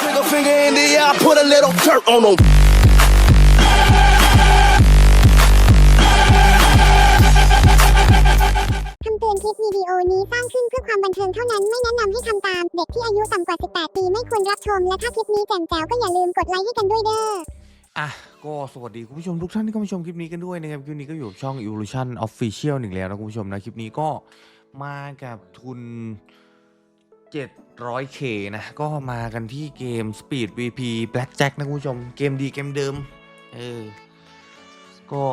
Trigger finger in the air, I put a little dirt on them. คำเตือนคลิปวิดีโอนี้สร้างขึ้นเพื่อความบันเทิงเท่านั้นไม่แนะนำให้ทำตาม เด็กที่อายุต่ำกว่า 18 ปีไม่ควรรับชม และถ้าคลิปนี้แจ่มแจ๋วก็อย่าลืมกดไลค์ให้กันด้วยเด้อ อะก็สวัสดีคุณผู้ชมทุกท่านที่เข้ามาชมคลิปนี้กันด้วยนะครับ คลิปนี้ก็อยู่กับช่อง Evolution Official หนึ่งแล้วนะคุณผู้ชมนะ คลิปนี้ก็มากับทุน 700k นะ ก็มากันที่เกม Speed VP Blackjack นะคุณผู้ชม เกมดีเกมเดิม เออ ก็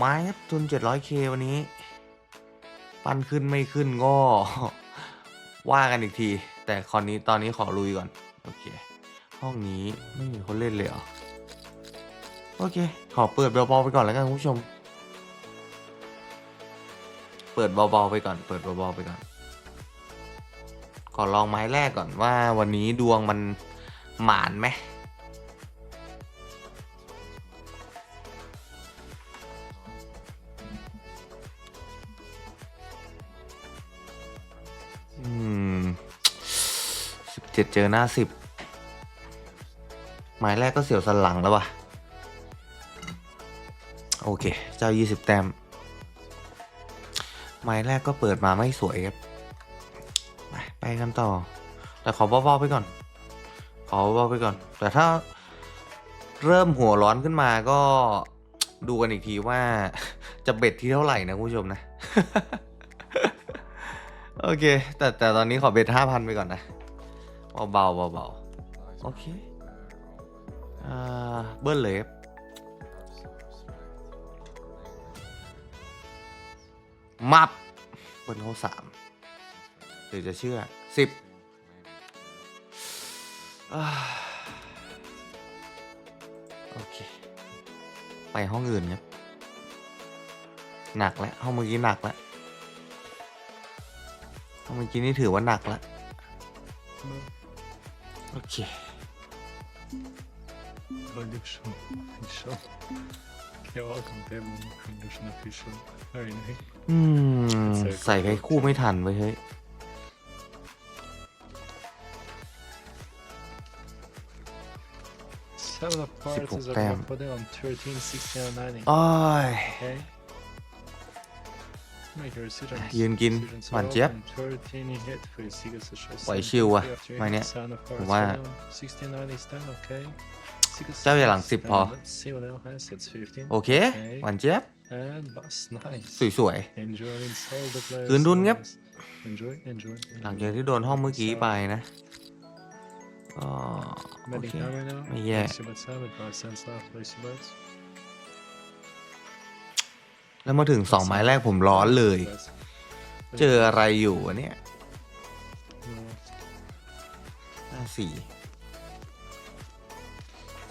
มาครับทุน 700k วันนี้ ปั้นขึ้นไม่ขึ้นก็ ว่ากันอีกที แต่คราวนี้ตอนนี้ขอลุยก่อน โอเค ห้องนี้ไม่มีคนเล่นเลยเหรอ โอเค ขอเปิดเบาๆไปก่อนแล้วกันคุณผู้ชม เปิดเบาๆไปก่อน เปิดเบาๆไปก่อน ขอลองไม้แรกก่อนว่าวันนี้ดวงมันหมานไหมอืมสิบเจ็ดเจอหน้าสิบหมายแรกก็เสียวสลังแล้ววะโอเค เจ้า20แต้มหมายแรกก็เปิดมาไม่สวยครับ ไปกันต่อ แต่ขอเบาๆไปก่อน ขอเบาๆไปก่อน แต่ถ้าเริ่มหัวร้อนขึ้นมาก็ดูกันอีกทีว่าจะเบ็ดที่เท่าไหร่นะคุณผู้ชมนะ โอเค แต่แต่ตอนนี้ขอเบ็ดห้าพันไปก่อนนะเบาๆเบาๆโอเคอ่าเบิ้ลเลยครับมับเบิ้ลเขาสาม รือจะเชื่อสิบโอเค ไปห้องอื่นครับ หนักแล้ว ห้องเมื่อกี้หนักแล้ว ห้องเมื่อกี้นี่ถือว่าหนักแล้ว โอเคอืมใส่ไพ่คู่ไม่ทันเว้ยเฮ้ย Seven of Hearts is a damn. put it on 13, 16, and 90. โอ้ย Okay. Make your decisions. ยืนกิน Decisions หวานเจี๊ยบ open. 13 you hit for your Seagulls to show ไหว some ชิวอะ after you ไม้ hit เนี้ย Seven of ผม Hearts ว่า for them. 16, 90 stand, okay. Seagulls เจ้าอย่าหลัง stand. 10พอ Let's see what else has. It's 15. โอเค หวานเจี๊ยบ And bust. Nice. สวย Enjoy and solve the players. คืนดุลครับ Enjoy, enjoy. ๆหลังจากที่โดนห้องเมื่อกี้ไปนะ ก็โอ Medic เค now right now. ไม่แย่ Place your bets have it. Five cents left. Place your bets. แล้วมาถึงสองไม้แรกผมร้อนเลย Bets. เจออะไรอยู่วะเนี่ย No. ห้าสี่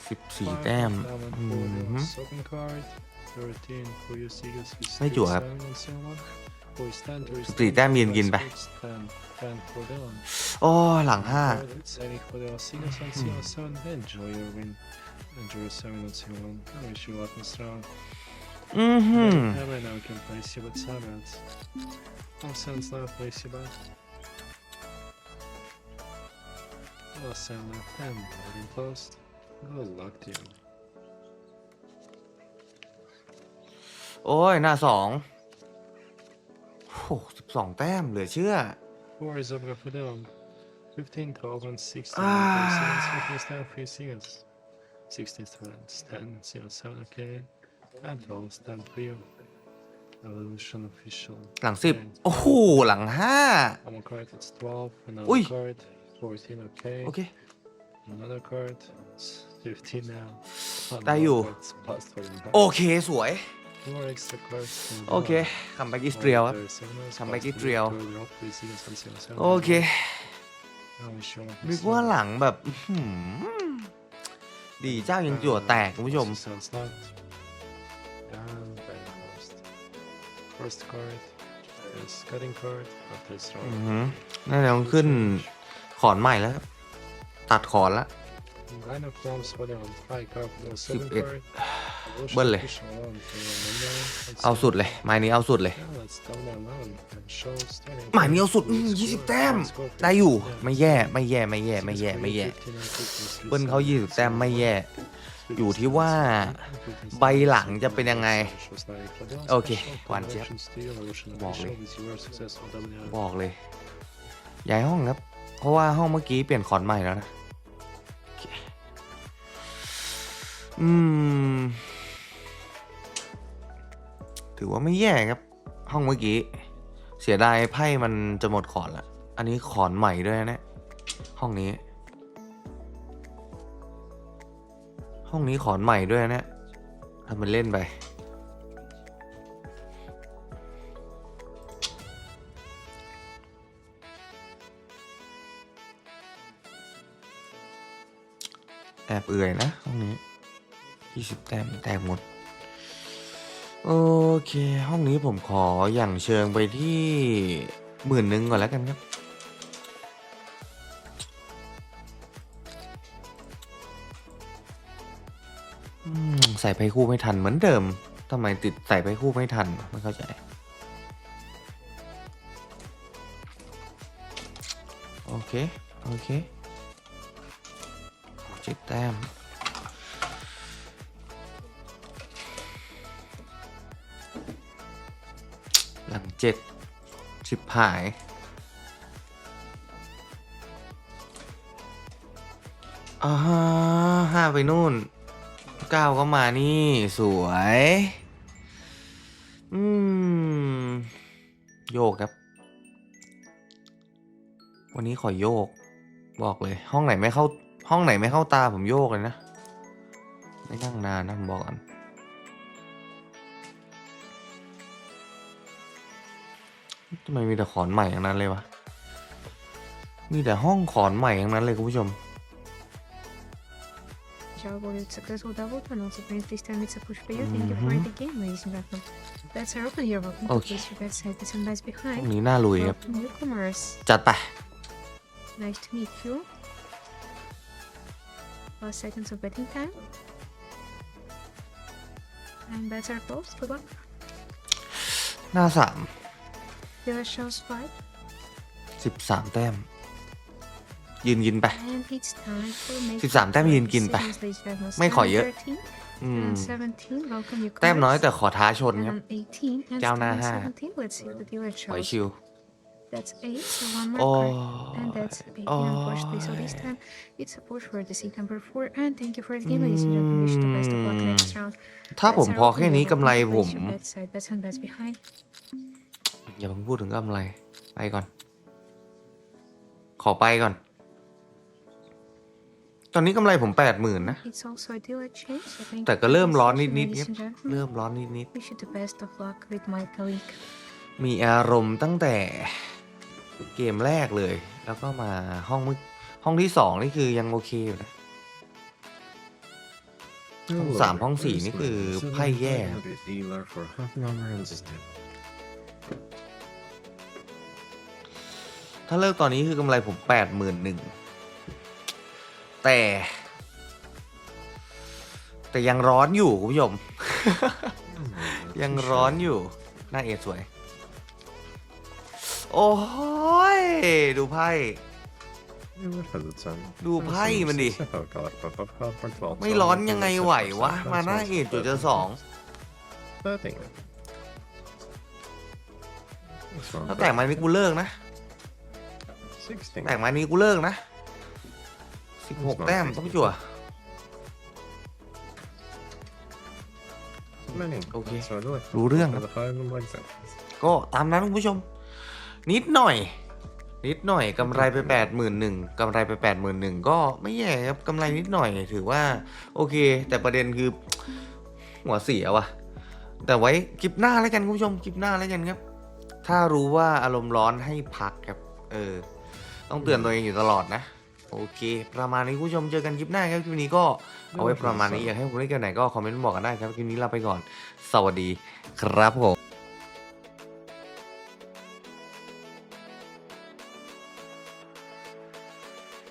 สิบสี่ Five, แต้ม diamond อื four, ม the ฮึ second card. 13 for your Seagulls. We ไม่ still จั่วครับ seven and so on. For your stand, for your สิบสี่ stand, แต้มยืนกินไป Seagulls, ten, ten for Dylan. โอ้ หลังห้า Alright, Setting for the Seagulls on Hmm. CR7. Enjoy your win. Enjoy your 7 and 2 1. I wish you luck and strong. อือหือ Yeah, right now we can place you with seven. All cents left, place you back. All cent left, and loading closed. Good luck to you. โอ้ย หน้าสอง โอ้สิบสองแต้มเหลือเชื่อ Four is up for them. 15, 12, and 16. Ah. 15 stand for your seconds. 16 stand, stand, 0, 7, okay. And 12 stand for you. Evolution official. หลังสิบ Okay. โอ้โหหลังห้า One more card, it's 12. Another Ui. card, 14, okay. โอเค Another card, it's 15 now. One ได้ more อยู่ card, it's plus 25. โอเคสวย More extra cards. and โอเค one. คัมแบ็กอิสเตรียลครับ All the signals, Come back plus Israel. 24, drop, please, you can send zero, seven, โอเค I wish you luck and นึกว่า strong. หลังแบบอื้อหือดีเจ้ายังจั่วแตกคุณผู้ชม Sounds not. Down, very first. First card is cutting card. After อือ strong. หือน่าจะต้องขึ้นขอนใหม่แล้วครับตัดขอนละ Line of forms for the on five card. No seven it. card. Evolution Belle. official alarm for Monday. Let's เอาสุดเลยไม้นี้เอาสุดเลยหมายนี้เอาสุดยี่สิบแต้ม ได้อยู่ ไม่แย่ ไม่แย่ ไม่แย่ ไม่แย่ ไม่แย่เปิ้ลเขายี่สิบแต้มไม่แย่ อยู่ที่ว่าใบหลังจะเป็นยังไง โอเคหวานเจี๊ยบบอกเลย บอกเลย ย้ายห้องครับ เพราะว่าห้องเมื่อกี้เปลี่ยนคอนใหม่แล้วนะ อืม ถือว่าไม่แย่ครับ ห้องเมื่อกี้ เสียดายไพ่มันจะหมดขอนละอันนี้ขอนใหม่ด้วยนะ ห้องนี้ ห้องนี้ขอนใหม่ด้วยนะทำมันเล่นไปแอบเอื่อยนะห้องนี้ยี่สิบแต้มแตกหมด โอเค ห้องนี้ผมขออย่างเชิงไปที่หมื่นหนึ่งก่อนแล้วกันครับ ใส่ไปคู่ไม่ทันเหมือนเดิมทำไมติดใส่ไปคู่ไม่ทัน ไม่เข้าใจโอเค โอเคเจ็ดแต้ม หลังเจ็ดชิบหาย อ่าห้าไปนู่นเก้าก็มานี่สวย อืม โยกครับ วันนี้ขอโยก บอกเลย ห้องไหนไม่เข้า ห้องไหนไม่เข้าตาผมโยกเลยนะ ไม่นั่งนานนะผมบอกก่อน ทำไมมีแต่ขอนใหม่อย่างนั้นเลยวะ มีแต่ห้องขอนใหม่อย่างนั้นเลยคุณผู้ชม Ciao, Boris. Successful double tunnel. So please this time it's a push for you. Thank you for Mhm. the game, ladies and gentlemen. Bets are open here. Welcome to place your bets side. There's some bets ห้อง behind. นี้น่าลุยครับ newcomers. จัดไป Nice to meet you. Last seconds of betting time. And bets are closed. Good luck. หน้าสาม Dealer shows five. สิบสามแต้ม ยืนกินไป And it's time for make สิบสามแต้มยืนกินไป decisions, ladies and gentlemen. ไม่ขอเยอะ 13อืม and 17. Welcome newcomers. แต้มน้อยแต่ขอท้าชนครับ And 18 and เจ้าหน้าห้า 17. Let's see what the dealer ปล่อย shows. ชิว That's eight, so one more โอ้ card. And that's eight, unfortunately. So this time it's a push for the seat number four. And thank you for the game, ladies and gentlemen. Wish you the best of luck next round. ถ้าผม Bets are พอ open แค่ here. นี้กำไร Welcome to ผม place your bet side. Bets and bets behind. อย่าเพิ่งพูดถึงกำไร ไปก่อน ขอไปก่อน ตอนนี้กำไรผมแปดหมื่นนะ It's also a dealer change. So thank แต่ you ก็ for เริ่ม this ร้อน session, นิดๆ ladies ครับ and gentlemen. เริ่มร้อนนิด Wish you the best of luck with my colleague. ๆมีอารมณ์ตั้งแต่เกมแรกเลย แล้วก็มาห้องมึกห้องที่สองนี่คือยังโอเคอยู่นะห้องสามห้องสี่นี่คือไพ่แย่ ถ้าเลิกตอนนี้คือกำไรผมแปดหมื่นหนึ่งแต่ แต่ยังร้อนอยู่คุณผู้ชม ยังร้อนอยู่ หน้าเอดสวย โอ้ย ดูไพ่ดูไพ่มันดิไม่ร้อนยังไงไหววะ มาหน้าเอดจุดจะสองถ้าแตกมานี้กูเลิกนะ แตกมานี้กูเลิกนะสิบหกแต้มต้องจั่วโอเครู้เรื่องครับก็ตามนั้นคุณผู้ชม นิดหน่อย นิดหน่อยกำไรไปแปดหมื่นหนึ่งกำไรไปแปดหมื่นหนึ่งก็ไม่แย่ครับกำไรนิดหน่อยถือว่า โอเค แต่ประเด็นคือ หัวเสียว่ะ แต่ไว้คลิปหน้าแล้วกันคุณผู้ชมคลิปหน้าแล้วกันครับ ถ้ารู้ว่าอารมณ์ร้อนให้พักครับ เออ ต้องเตือนตัวเองอยู่ตลอดนะ โอเค ประมาณนี้คุณผู้ชมเจอกันคลิปหน้าครับคลิปนี้ก็เอาไว้ประมาณนี้อยากให้คุณได้เกมไหนก็คอมเมนต์บอกกันได้ครับคลิปนี้ลาไปก่อน สวัสดีครับผม